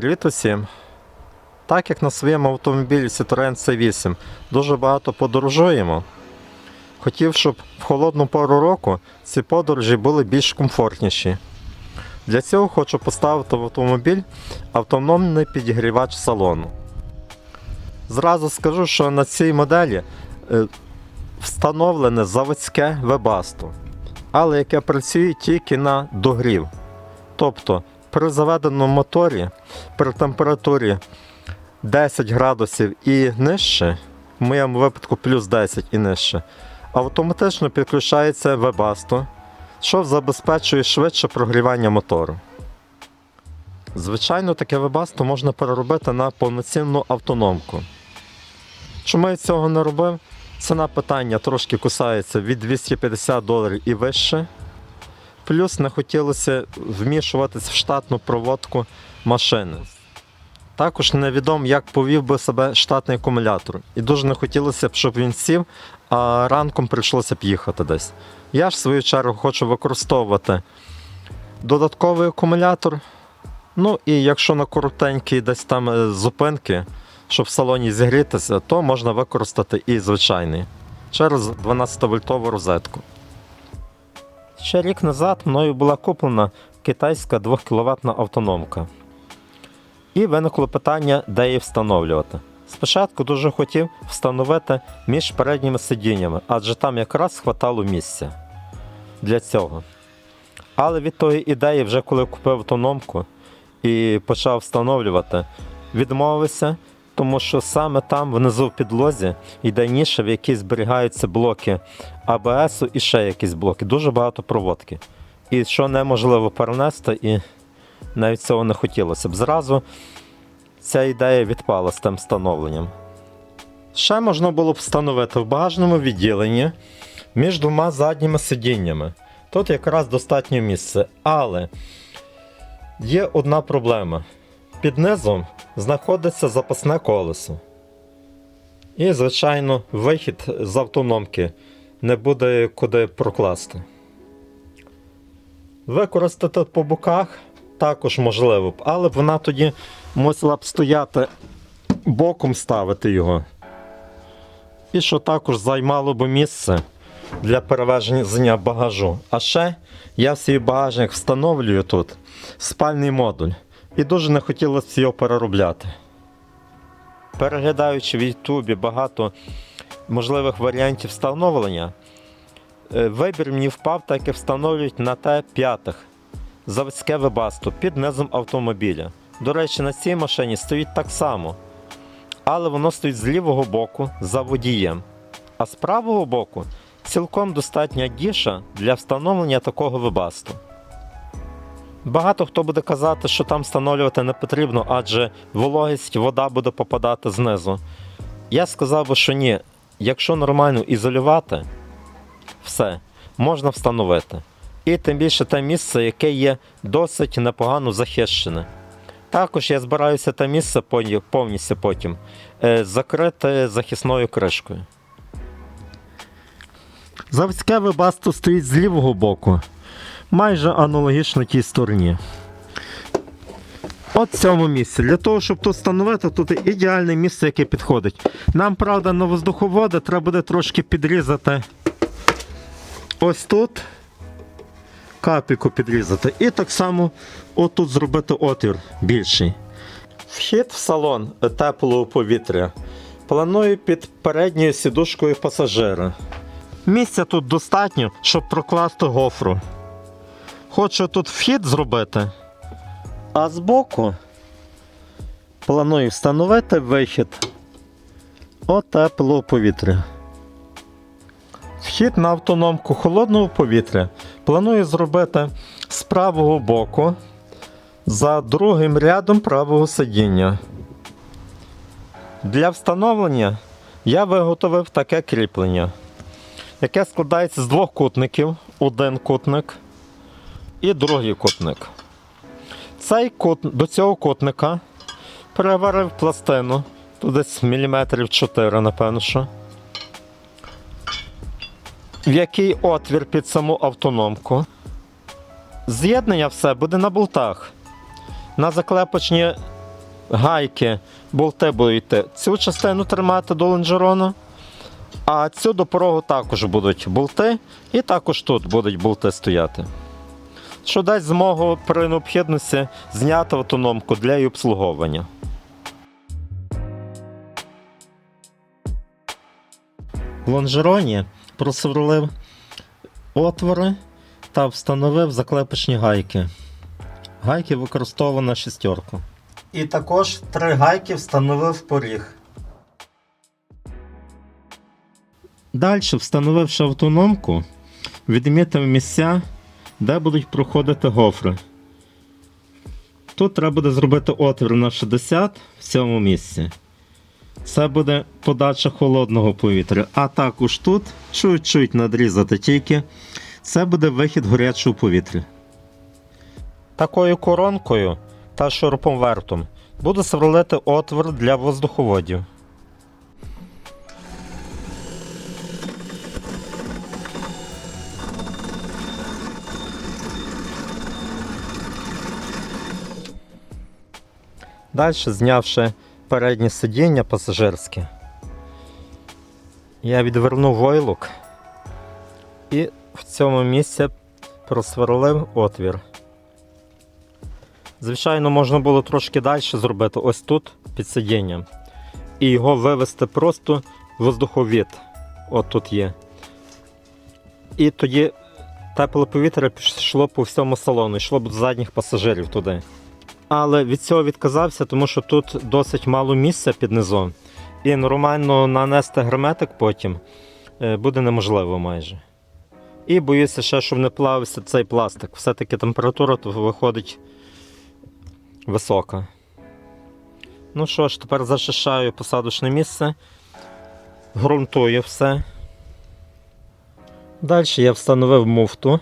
Привіт усім! Так як на своєму автомобілі Citroen C8 дуже багато подорожуємо, хотів, щоб в холодну пору року ці подорожі були більш комфортніші. Для цього хочу поставити в автомобіль автономний підігрівач салону. Зразу скажу, що на цій моделі е, встановлене заводське вебасто, але яке працює тільки на догрів. Тобто при заведеному моторі при температурі 10 градусів і нижче, в моєму випадку плюс 10 і нижче, автоматично підключається вебасто, що забезпечує швидше прогрівання мотору. Звичайно, таке вебасто можна переробити на повноцінну автономку. Чому я цього не робив? Ціна питання трошки кусається від 250 доларів і вище. Плюс не хотілося вмішуватись в штатну проводку машини. Також невідомо, як повів би себе штатний акумулятор. І дуже не хотілося б, щоб він сів, а ранком прийшлося б їхати десь. Я ж в свою чергу хочу використовувати додатковий акумулятор. Ну і якщо на коротенькі десь там е, зупинки, щоб в салоні зігрітися, то можна використати і звичайний через 12-вольтову розетку. Ще рік назад мною була куплена китайська 2 кВт автономка. І виникло питання, де її встановлювати. Спочатку дуже хотів встановити між передніми сидіннями, адже там якраз хватало місця для цього. Але від тої ідеї, вже коли купив автономку і почав встановлювати, відмовився, тому що саме там внизу в підлозі йде ніша, в якій зберігаються блоки АБС і ще якісь блоки. Дуже багато проводки. І що неможливо перенести, і навіть цього не хотілося б. Зразу ця ідея відпала з тим встановленням. Ще можна було б встановити в багажному відділенні між двома задніми сидіннями. Тут якраз достатньо місця. Але є одна проблема. Під низом знаходиться запасне колесо. І, звичайно, вихід з автономки не буде куди прокласти. Використати по боках також можливо б, але вона тоді мусила б стояти боком ставити його. І що також займало б місце для перевезення багажу. А ще я свій багажник встановлюю тут спальний модуль. І дуже не хотілося його переробляти. Переглядаючи в Ютубі багато можливих варіантів встановлення, е, вибір мені впав, так як встановлюють на Т5 заводське вебасто під низом автомобіля. До речі, на цій машині стоїть так само, але воно стоїть з лівого боку за водієм. А з правого боку цілком достатня діша для встановлення такого вебасту. Багато хто буде казати, що там встановлювати не потрібно, адже вологість, вода буде попадати знизу. Я сказав би, що ні. Якщо нормально ізолювати, все, можна встановити. І тим більше те місце, яке є досить непогано захищене. Також я збираюся те місце повністю потім е, закрити захисною кришкою. Заводське вебасто стоїть з лівого боку майже аналогічно тій стороні. От в цьому місці. Для того, щоб тут встановити, тут ідеальне місце, яке підходить. Нам, правда, на воздуховоди треба буде трошки підрізати ось тут. Капіку підрізати. І так само отут зробити отвір більший. Вхід в салон теплого повітря. Планую під передньою сідушкою пасажира. Місця тут достатньо, щоб прокласти гофру. Хочу тут вхід зробити. А збоку планую встановити вихід от теплого повітря. Вхід на автономку холодного повітря планую зробити з правого боку за другим рядом правого сидіння. Для встановлення я виготовив таке кріплення, яке складається з двох кутників. Один кутник і другий кутник. Цей кут, до цього кутника переварив пластину, тут десь міліметрів 4, напевно. що. В який отвір під саму автономку. З'єднання все буде на болтах. На заклепочні гайки, болти будуть йти. Цю частину тримати до лонжерону, а цю до порогу також будуть болти, і також тут будуть болти стояти. Що дасть змогу при необхідності зняти автономку для її обслуговування. В лонжероні просверлив отвори та встановив заклепочні гайки. Гайки використовував шістерку. І також три гайки встановив поріг. Далі, встановивши автономку, відмітив місця, де будуть проходити гофри. Тут треба буде зробити отвір на 60 в цьому місці. Це буде подача холодного повітря. А також тут чуть-чуть надрізати тільки. Це буде вихід гарячого повітря. Такою коронкою та шуруповертом буду сверлити отвір для воздуховодів. Далі, знявши переднє сидіння пасажирське, я відвернув войлок і в цьому місці просверлив отвір. Звичайно, можна було трошки далі зробити ось тут під сидінням. І його вивести просто в воздуховід. От тут є. І тоді тепле повітря пішло по всьому салону, йшло б до задніх пасажирів туди. Але від цього відказався, тому що тут досить мало місця під низом. І нормально нанести герметик потім е, буде неможливо майже. І боюся ще, щоб не плавився цей пластик. Все-таки температура тут виходить висока. Ну що ж, тепер зачищаю посадочне місце, ґрунтую все. Далі я встановив муфту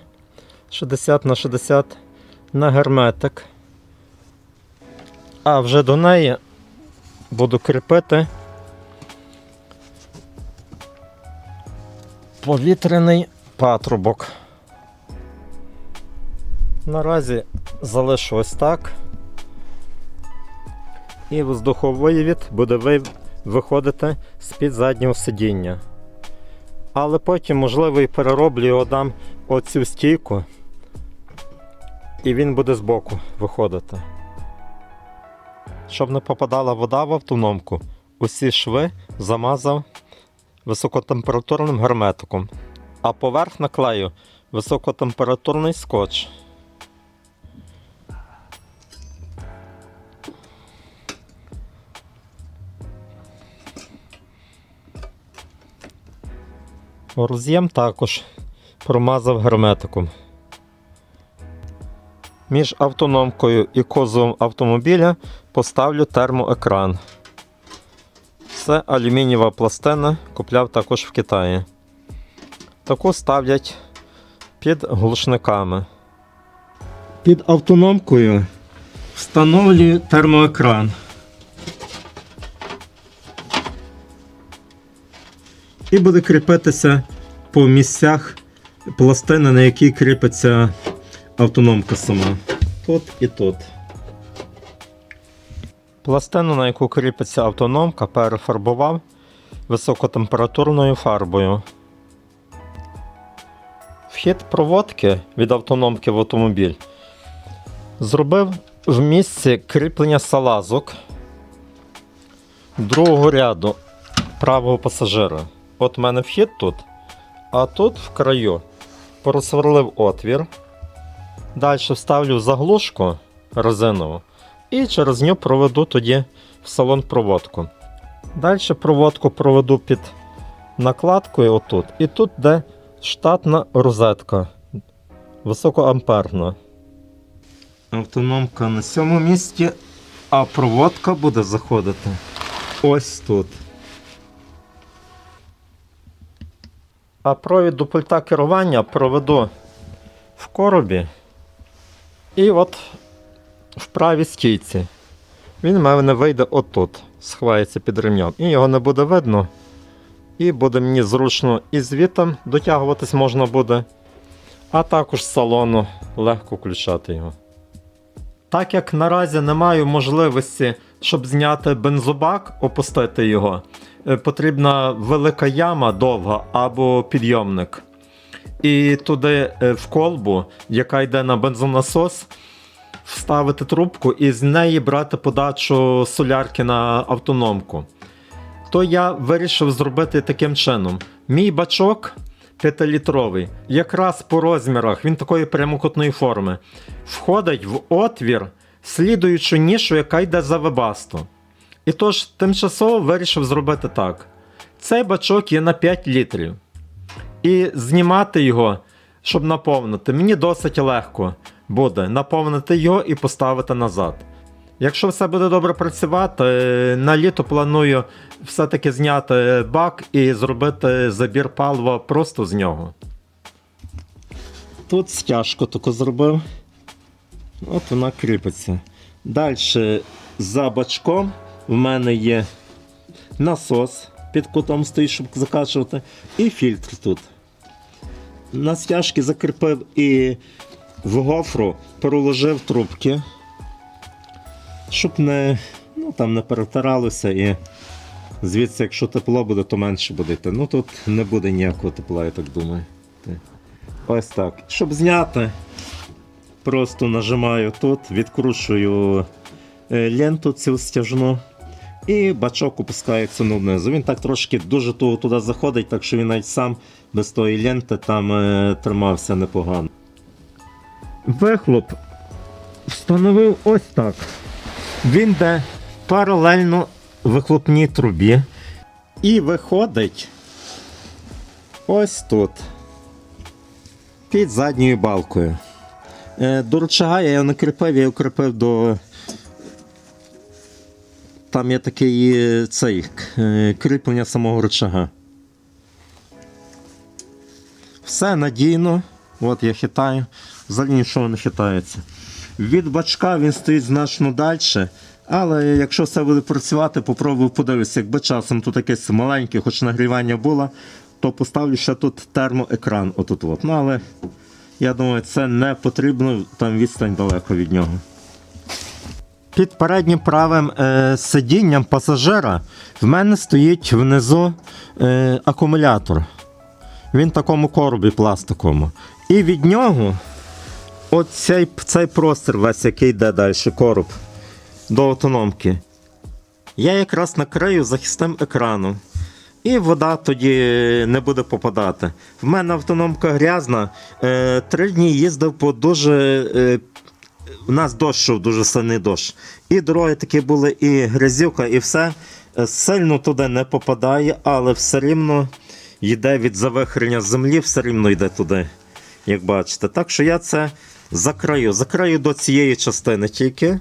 60 на 60 на герметик. А вже до неї буду кріпити повітряний патрубок. Наразі залишу ось так. І воздуховивід буде виходити з-під заднього сидіння. Але потім, можливо, і перероблю його дам оцю стійку, і він буде збоку виходити. Щоб не попадала вода в автономку, усі шви замазав високотемпературним герметиком, а поверх наклею високотемпературний скотч. Роз'єм також промазав герметиком. Між автономкою і кузовом автомобіля поставлю термоекран. Це алюмінієва пластина, купляв також в Китаї. Таку ставлять під глушниками. Під автономкою встановлюю термоекран. І буде кріпитися по місцях пластини, на якій кріпиться автономка сама. Тут і тут. Пластину, на яку кріпиться автономка, перефарбував високотемпературною фарбою. Вхід проводки від автономки в автомобіль зробив в місці кріплення салазок другого ряду правого пасажира. От в мене вхід тут, а тут в краю просверлив отвір. Далі вставлю заглушку резинову і через нього проведу тоді в салон проводку. Далі проводку проведу під накладкою отут. І тут де штатна розетка високоамперна. Автономка на цьому місці, а проводка буде заходити ось тут. А провід до пульта керування проведу в коробі. І от в правій стійці. Він в мене вийде отут, сховається під ремнем. І його не буде видно. І буде мені зручно і звітом дотягуватись можна буде, а також з салону легко включати його. Так як наразі не маю можливості Щоб зняти бензобак, опустити його, е, потрібна велика яма довга або підйомник. І туди е, в колбу, яка йде на бензонасос, вставити трубку і з неї брати подачу солярки на автономку. То я вирішив зробити таким чином. Мій бачок 5-літровий, якраз по розмірах, він такої прямокутної форми, входить в отвір, слідуючу нішу, яка йде за вебасту. І тож тимчасово вирішив зробити так. Цей бачок є на 5 літрів. І знімати його, щоб наповнити, мені досить легко буде наповнити його і поставити назад. Якщо все буде добре працювати, на літо планую все-таки зняти бак і зробити забір палива просто з нього. Тут стяжку таку зробив. От вона кріпиться. Далі за бачком в мене є насос під кутом стоїть, щоб закачувати, і фільтр тут. На стяжки закріпив і в гофру проложив трубки, щоб не, ну, там не перетиралося і звідси, якщо тепло буде, то менше буде йти. Ну тут не буде ніякого тепла, я так думаю. Ось так. Щоб зняти, просто нажимаю тут, відкручую е, ленту цю стяжну. І бачок опускається донизу. Він так трошки дуже туди заходить, так що він навіть сам без тої ленти там е, тримався непогано. Вихлоп встановив ось так. Він йде паралельно вихлопній трубі і виходить ось тут. Під задньою балкою. Е, До рычага я його не кріпив, я його кріпив до. Там є такий е, цей е, кріплення самого рычага. Все надійно. От я хитаю. Взагалі нічого не хитається. Від бачка він стоїть значно далі. Але якщо все буде працювати, попробую подивитися, якби часом тут якесь маленьке, хоч нагрівання було, то поставлю ще тут термоекран. Отут от. Ну, але я думаю, це не потрібно, там відстань далеко від нього. Під переднім правим е, сидінням пасажира в мене стоїть внизу е, акумулятор. Він в такому коробі пластиковому. І від нього оцей цей простір весь, який йде далі, короб до автономки. Я якраз накрию захисним екраном. І вода тоді не буде попадати. В мене автономка грязна. Е, три дні їздив по дуже. Е, у нас дощ шов, дуже сильний дощ. І дороги такі були, і грязюка, і все. Е, Сильно туди не попадає, але все рівно йде від завихрення землі, все рівно йде туди, як бачите. Так що я це закрию. Закрию до цієї частини тільки.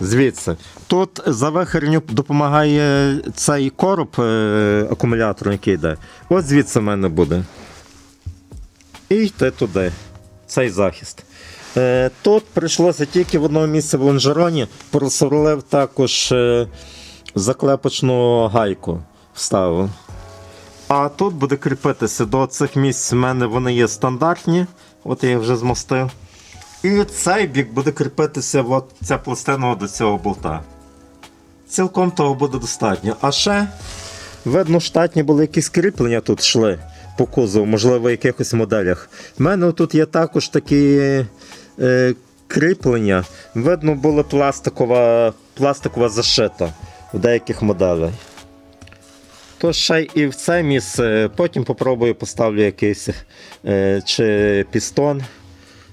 Звідси. Тут завихренню допомагає цей короб е, акумулятор, який йде. От звідси в мене буде. І йти туди. Цей захист. Е, тут прийшлося тільки в одному місці в лонжероні, просорлив також е, заклепочну гайку вставив. А тут буде кріпитися до цих місць. У мене вони є стандартні. От я вже змостив. І цей бік буде кріпитися от ця пластина до цього болта. Цілком того буде достатньо. А ще, видно, штатні були якісь кріплення тут йшли по кузову, можливо, в якихось моделях. У мене тут є також такі е, кріплення. Видно, була пластикова, пластикова зашита в деяких моделях. То ще і в це місце. Потім попробую поставлю якийсь е, чи пістон,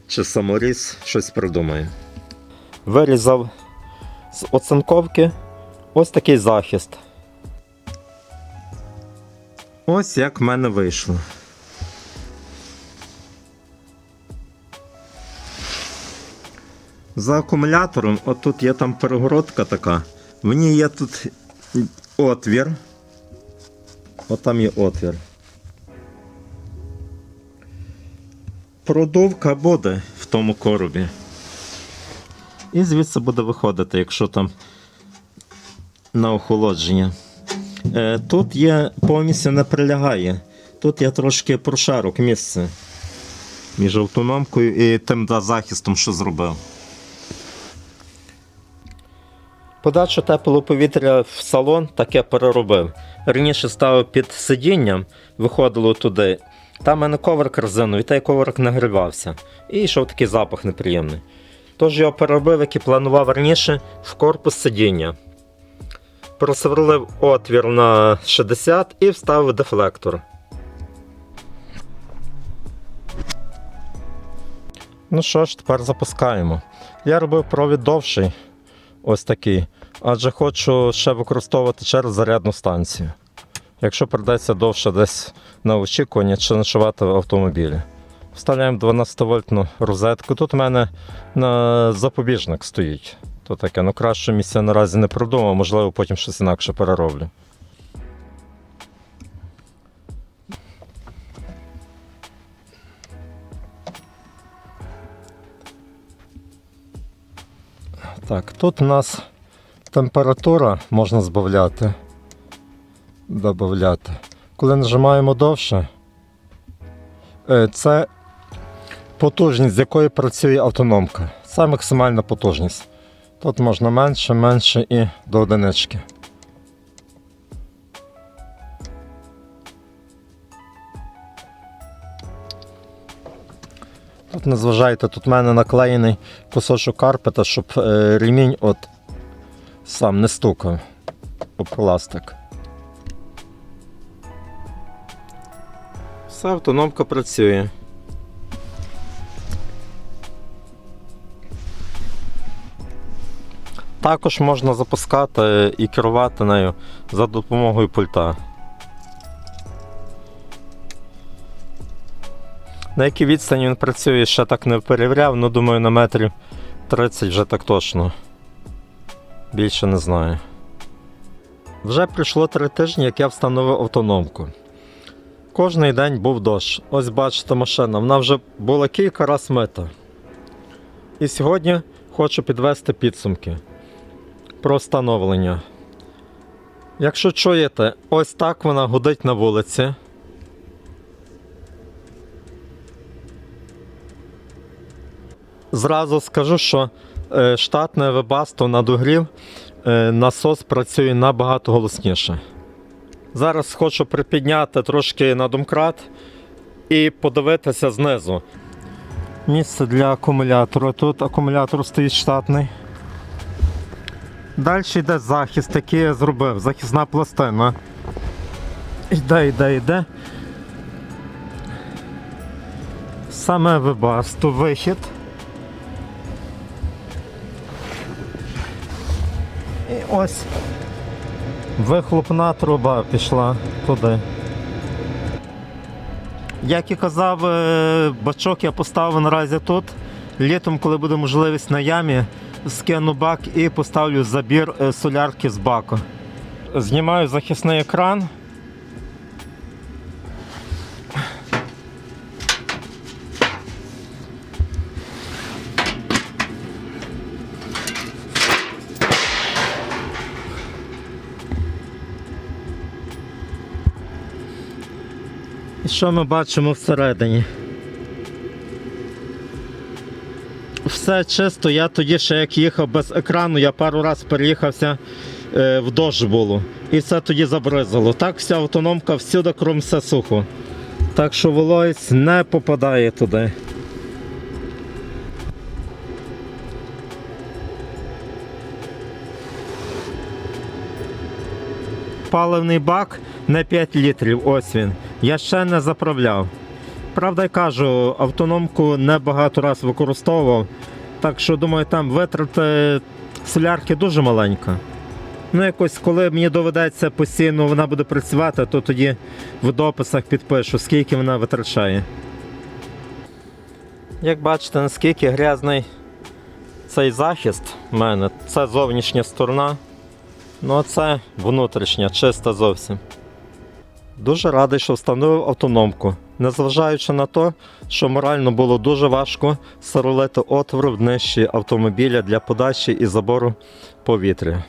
чи саморіз, щось придумаю. Вирізав з оцинковки ось такий захист. Ось як в мене вийшло. За акумулятором, отут є там перегородка така. В ній є тут отвір. От там є отвір. Продувка буде в тому коробі. І звідси буде виходити, якщо там на охолодження. Е, Тут є повністю не прилягає. Тут є трошки прошарок місце між автономкою і тим да, захистом, що зробив. Подачу теплого повітря в салон таке переробив. Раніше ставив під сидінням, виходило туди. Там в мене коврик резиновий, та й коврик нагрівався. І йшов такий запах неприємний. Тож його переробив, як і планував раніше, в корпус сидіння. Просверлив отвір на 60 і вставив дефлектор. Ну що ж, тепер запускаємо. Я робив провід довший, ось такий, адже хочу ще використовувати через зарядну станцію. Якщо придеться довше десь на очікування чи ночувати в автомобілі. Вставляємо 12 вольтну розетку. Тут у мене на запобіжник стоїть. То таке, ну краще місця наразі не продумав, можливо, потім щось інакше перероблю. Так, тут у нас температура можна збавляти, додати. Коли нажимаємо довше, е, це потужність, з якої працює автономка. Це максимальна потужність. Тут можна менше, менше і до одинички. Тут не зважайте, тут в мене наклеєний кусочок карпета, щоб е, ремінь от сам не стукав об пластик. Все, автономка працює. Також можна запускати і керувати нею за допомогою пульта. На якій відстані він працює, ще так не перевіряв, ну думаю, на метрів 30 вже так точно. Більше не знаю. Вже пройшло три тижні, як я встановив автономку. Кожний день був дощ. Ось бачите машина, вона вже була кілька разів мита. І сьогодні хочу підвести підсумки про встановлення. Якщо чуєте, ось так вона гудить на вулиці. Зразу скажу, що е, штатне вебасто на догрів е, насос працює набагато голосніше. Зараз хочу припідняти трошки на домкрат і подивитися знизу. Місце для акумулятора. Тут акумулятор стоїть штатний. Далі йде захист, який я зробив, захисна пластина. Йде, йде, йде. Саме вебасто вихід. І ось вихлопна труба пішла туди. Як і казав, е, бачок я поставив наразі тут. Літом, коли буде можливість на ямі, скину бак і поставлю забір е, солярки з баку. Знімаю захисний екран. І що ми бачимо всередині? Все чисто, я тоді ще як їхав без екрану, я пару разів переїхався е, в дощ було. І все тоді забризало. Так вся автономка всюди, крім все сухо. Так що вологість не попадає туди. Паливний бак на 5 літрів, ось він. Я ще не заправляв. Правда, я кажу, автономку не багато раз використовував. Так що, думаю, там витрати солярки дуже маленька. Ну, якось, коли мені доведеться постійно вона буде працювати, то тоді в дописах підпишу, скільки вона витрачає. Як бачите, наскільки грязний цей захист в мене, це зовнішня сторона. Ну а це внутрішня, чиста зовсім. Дуже радий, що встановив автономку, незважаючи на те, що морально було дуже важко соролити отвор в днищі автомобіля для подачі і забору повітря.